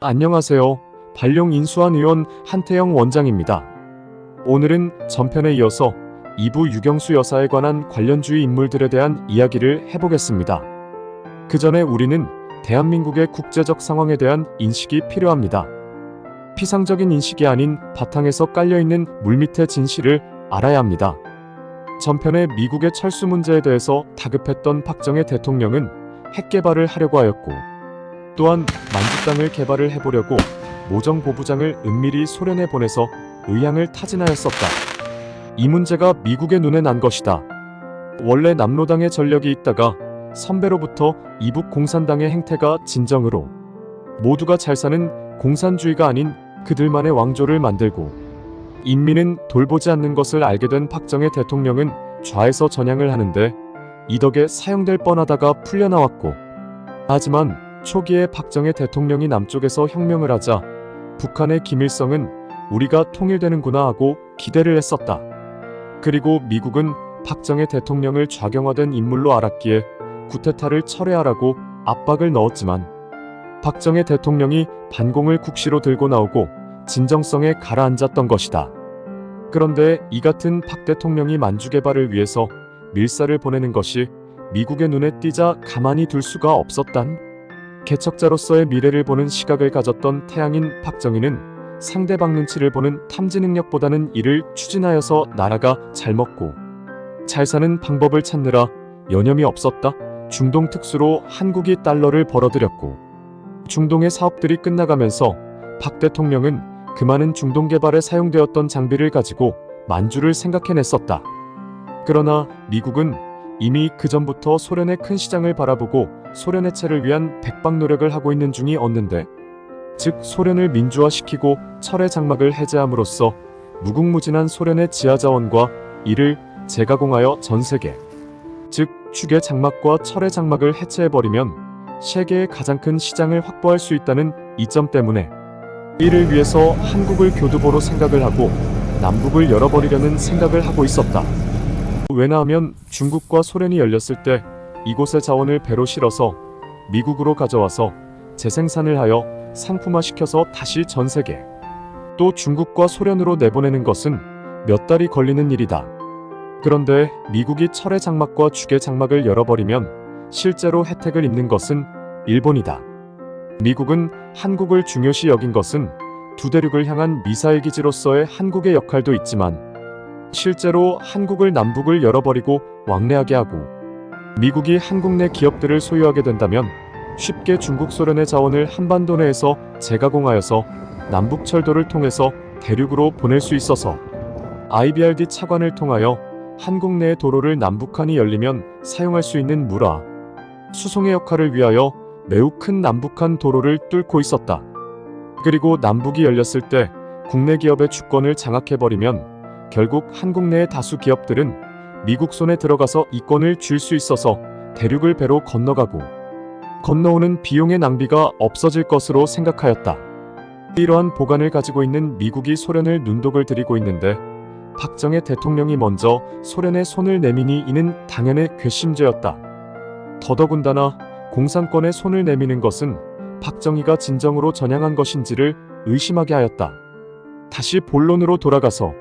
안녕하세요. 발령 인수한 의원 한태영 원장입니다. 오늘은 전편에 이어서 2부 유경수 여사에 관한 관련주의 인물들에 대한 이야기를 해보겠습니다. 그 전에 우리는 대한민국의 국제적 상황에 대한 인식이 필요합니다. 피상적인 인식이 아닌 바탕에서 깔려있는 물밑의 진실을 알아야 합니다. 전편에 미국의 철수 문제에 대해서 다급했던 박정희 대통령은 핵 개발을 하려고 하였고 또한 만주 땅을 개발을 해보려고 모정 보부장을 은밀히 소련에 보내서 의향을 타진하였었다. 이 문제가 미국의 눈에 난 것이다. 원래 남로당의 전력이 있다가 선배로부터 이북 공산당의 행태가 진정으로 모두가 잘 사는 공산주의가 아닌 그들만의 왕조를 만들고 인민은 돌보지 않는 것을 알게 된 박정희 대통령은 좌에서 전향을 하는데 이 덕에 사형될 뻔하다가 풀려나왔고 하지만 초기에 박정희 대통령이 남쪽에서 혁명을 하자 북한의 김일성은 우리가 통일되는구나 하고 기대를 했었다. 그리고 미국은 박정희 대통령을 좌경화된 인물로 알았기에 구테타를 철회하라고 압박을 넣었지만 박정희 대통령이 반공을 국시로 들고 나오고 진정성에 가라앉았던 것이다. 그런데 이 같은 박 대통령이 만주 개발을 위해서 밀사를 보내는 것이 미국의 눈에 띄자 가만히 둘 수가 없었단. 개척자로서의 미래를 보는 시각을 가졌던 태양인 박정희는 상대방 눈치를 보는 탐지 능력보다는 이를 추진하여서 나라가 잘 먹고 잘 사는 방법을 찾느라 여념이 없었다. 중동 특수로 한국이 달러를 벌어들였고 중동의 사업들이 끝나가면서 박 대통령은 그 많은 중동 개발에 사용되었던 장비를 가지고 만주를 생각해냈었다. 그러나 미국은 이미 그 전부터 소련의 큰 시장을 바라보고 소련 해체를 위한 백방 노력을 하고 있는 중이 었는데 즉 소련을 민주화시키고 철의 장막을 해제함으로써 무궁무진한 소련의 지하자원과 이를 재가공하여 전 세계 즉 축의 장막과 철의 장막을 해체해버리면 세계의 가장 큰 시장을 확보할 수 있다는 이점 때문에 이를 위해서 한국을 교두보로 생각을 하고 남북을 열어버리려는 생각을 하고 있었다. 왜냐하면 중국과 소련이 열렸을 때 이곳의 자원을 배로 실어서 미국으로 가져와서 재생산을 하여 상품화시켜서 다시 전 세계 또 중국과 소련으로 내보내는 것은 몇 달이 걸리는 일이다. 그런데 미국이 철의 장막과 죽의 장막을 열어버리면 실제로 혜택을 입는 것은 일본이다. 미국은 한국을 중요시 여긴 것은 두 대륙을 향한 미사일 기지로서의 한국의 역할도 있지만 실제로 한국을 남북을 열어버리고 왕래하게 하고 미국이 한국 내 기업들을 소유하게 된다면 쉽게 중국 소련의 자원을 한반도 내에서 재가공하여서 남북 철도를 통해서 대륙으로 보낼 수 있어서 IBRD 차관을 통하여 한국 내의 도로를 남북한이 열리면 사용할 수 있는 무라 수송의 역할을 위하여 매우 큰 남북한 도로를 뚫고 있었다. 그리고 남북이 열렸을 때 국내 기업의 주권을 장악해버리면 결국 한국 내의 다수 기업들은 미국 손에 들어가서 이권을 쥘수 있어서 대륙을 배로 건너가고 건너오는 비용의 낭비가 없어질 것으로 생각하였다. 이러한 보관을 가지고 있는 미국이 소련을 눈독을 들이고 있는데 박정희 대통령이 먼저 소련의 손을 내미니 이는 당연의 괘씸죄였다. 더더군다나 공산권에 손을 내미는 것은 박정희가 진정으로 전향한 것인지를 의심하게 하였다. 다시 본론으로 돌아가서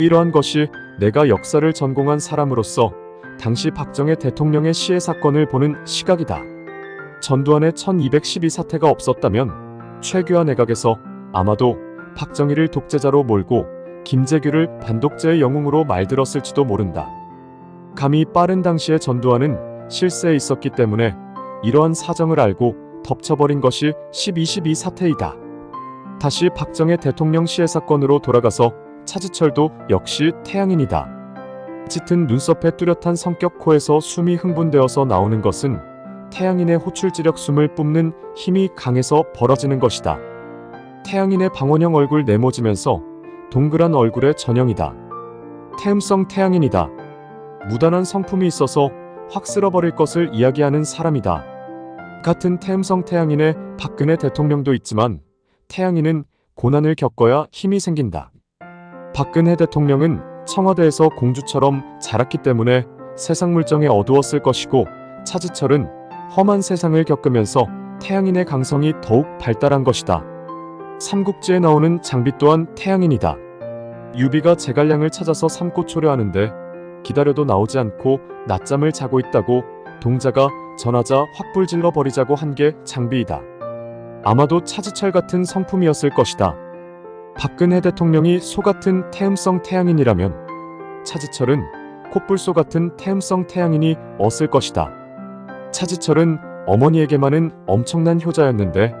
이러한 것이 내가 역사를 전공한 사람으로서 당시 박정희 대통령의 시해 사건을 보는 시각이다. 전두환의 1212 사태가 없었다면 최규하 내각에서 아마도 박정희를 독재자로 몰고 김재규를 반독재의 영웅으로 말들었을지도 모른다. 감히 빠른 당시의 전두환은 실세에 있었기 때문에 이러한 사정을 알고 덮쳐버린 것이 12.12 사태이다. 다시 박정희 대통령 시해 사건으로 돌아가서 차지철도 역시 태양인이다. 짙은 눈썹에 뚜렷한 성격 코에서 숨이 흥분되어서 나오는 것은 태양인의 호출지력 숨을 뿜는 힘이 강해서 벌어지는 것이다. 태양인의 방원형 얼굴 네모지면서 동그란 얼굴의 전형이다. 태음성 태양인이다. 무단한 성품이 있어서 확 쓸어버릴 것을 이야기하는 사람이다. 같은 태음성 태양인의 박근혜 대통령도 있지만 태양인은 고난을 겪어야 힘이 생긴다. 박근혜 대통령은 청와대에서 공주처럼 자랐기 때문에 세상 물정에 어두웠을 것이고 차지철은 험한 세상을 겪으면서 태양인의 강성이 더욱 발달한 것이다. 삼국지에 나오는 장비 또한 태양인이다. 유비가 제갈량을 찾아서 삼고 초려 하는데 기다려도 나오지 않고 낮잠을 자고 있다고 동자가 전하자 확불질러 버리자고 한 게 장비이다. 아마도 차지철 같은 성품이었을 것이다. 박근혜 대통령이 소 같은 태음성 태양인이라면 차지철은 콧불소 같은 태음성 태양인이 었을 것이다. 차지철은 어머니에게만은 엄청난 효자였는데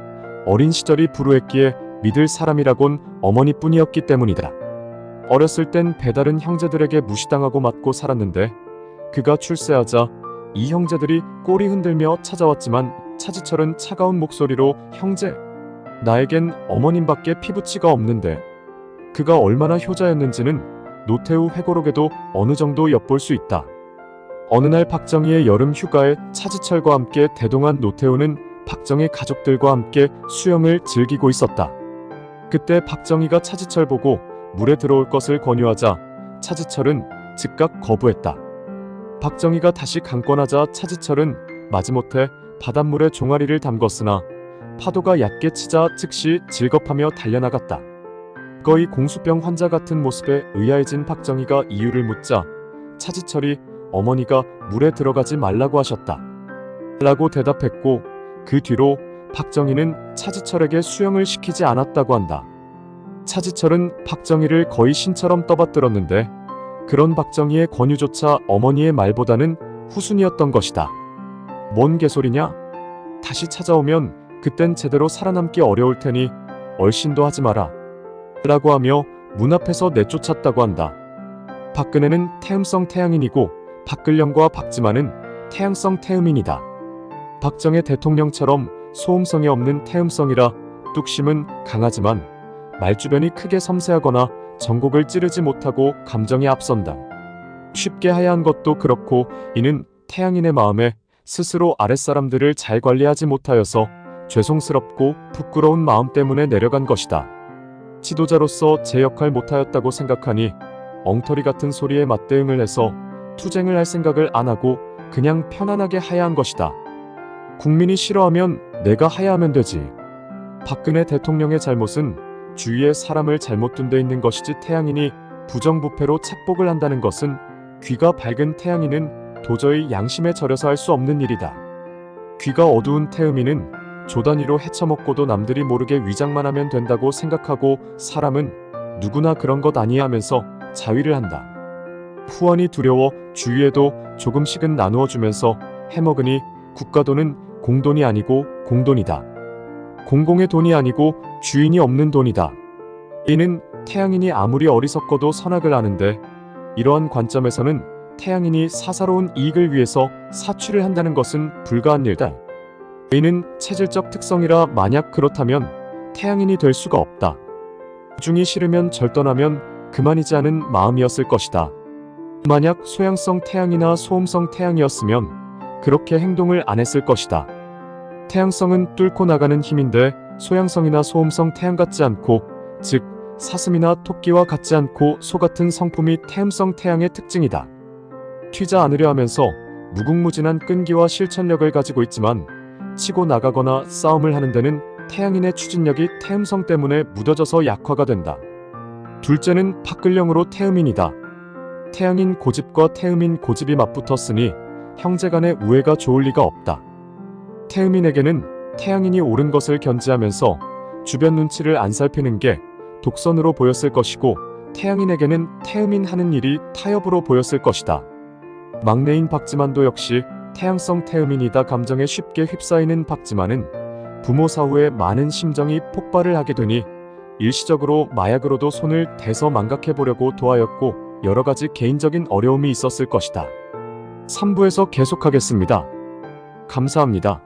어린 시절이 불우했기에 믿을 사람이라곤 어머니뿐이었기 때문이다. 어렸을 땐 배다른 형제들에게 무시당하고 맞고 살았는데 그가 출세하자 이 형제들이 꼬리 흔들며 찾아왔지만 차지철은 차가운 목소리로 형제 나에겐 어머님밖에 피부치가 없는데 그가 얼마나 효자였는지는 노태우 회고록에도 어느 정도 엿볼 수 있다. 어느 날 박정희의 여름 휴가에 차지철과 함께 대동한 노태우는 박정희 가족들과 함께 수영을 즐기고 있었다. 그때 박정희가 차지철 보고 물에 들어올 것을 권유하자 차지철은 즉각 거부했다. 박정희가 다시 강권하자 차지철은 마지못해 바닷물에 종아리를 담궜으나 파도가 얕게 치자 즉시 질겁하며 달려나갔다. 거의 공수병 환자 같은 모습에 의아해진 박정희가 이유를 묻자 차지철이 어머니가 물에 들어가지 말라고 하셨다. 라고 대답했고 그 뒤로 박정희는 차지철에게 수영을 시키지 않았다고 한다. 차지철은 박정희를 거의 신처럼 떠받들었는데 그런 박정희의 권유조차 어머니의 말보다는 후순이었던 것이다. 뭔 개소리냐? 다시 찾아오면 그땐 제대로 살아남기 어려울 테니 얼씬도 하지 마라. 라고 하며 문 앞에서 내쫓았다고 한다. 박근혜는 태음성 태양인이고 박근령과 박지만은 태양성 태음인이다. 박정희 대통령처럼 소음성이 없는 태음성이라 뚝심은 강하지만 말주변이 크게 섬세하거나 전곡을 찌르지 못하고 감정이 앞선다. 쉽게 하야한 것도 그렇고 이는 태양인의 마음에 스스로 아랫사람들을 잘 관리하지 못하여서 죄송스럽고 부끄러운 마음 때문에 내려간 것이다. 지도자로서 제 역할 못하였다고 생각하니 엉터리 같은 소리에 맞대응을 해서 투쟁을 할 생각을 안 하고 그냥 편안하게 하야한 것이다. 국민이 싫어하면 내가 하야하면 되지. 박근혜 대통령의 잘못은 주위에 사람을 잘못 둔 데 있는 것이지 태양인이 부정부패로 착복을 한다는 것은 귀가 밝은 태양인은 도저히 양심에 절여서 할 수 없는 일이다. 귀가 어두운 태음인은 조단위로 헤쳐먹고도 남들이 모르게 위장만 하면 된다고 생각하고 사람은 누구나 그런 것 아니야 하면서 자위를 한다. 후원이 두려워 주위에도 조금씩은 나누어 주면서 해먹으니 국가돈은 공돈이 아니고 공돈이다. 공공의 돈이 아니고 주인이 없는 돈이다. 이는 태양인이 아무리 어리석어도 선악을 아는데 이러한 관점에서는 태양인이 사사로운 이익을 위해서 사취를 한다는 것은 불가한 일다. 이는 체질적 특성이라 만약 그렇다면 태양인이 될 수가 없다. 중이 싫으면 절던하면 그만이지 않은 마음이었을 것이다. 만약 소양성 태양이나 소음성 태양이었으면 그렇게 행동을 안 했을 것이다. 태양성은 뚫고 나가는 힘인데 소양성이나 소음성 태양 같지 않고 즉 사슴이나 토끼와 같지 않고 소 같은 성품이 태음성 태양의 특징이다. 튀자 않으려 하면서 무궁무진한 끈기와 실천력을 가지고 있지만 치고 나가거나 싸움을 하는 데는 태양인의 추진력이 태음성 때문에 무뎌져서 약화가 된다. 둘째는 박근령으로 태음인이다. 태양인 고집과 태음인 고집이 맞붙었으니 형제 간의 우애가 좋을 리가 없다. 태음인에게는 태양인이 옳은 것을 견지하면서 주변 눈치를 안 살피는 게 독선으로 보였을 것이고 태양인에게는 태음인 하는 일이 타협으로 보였을 것이다. 막내인 박지만도 역시 태양성 태음인이다 감정에 쉽게 휩싸이는 박지만은 부모 사후에 많은 심정이 폭발을 하게 되니 일시적으로 마약으로도 손을 대서 망각해 보려고 도하였고 여러 가지 개인적인 어려움이 있었을 것이다. 3부에서 계속하겠습니다. 감사합니다.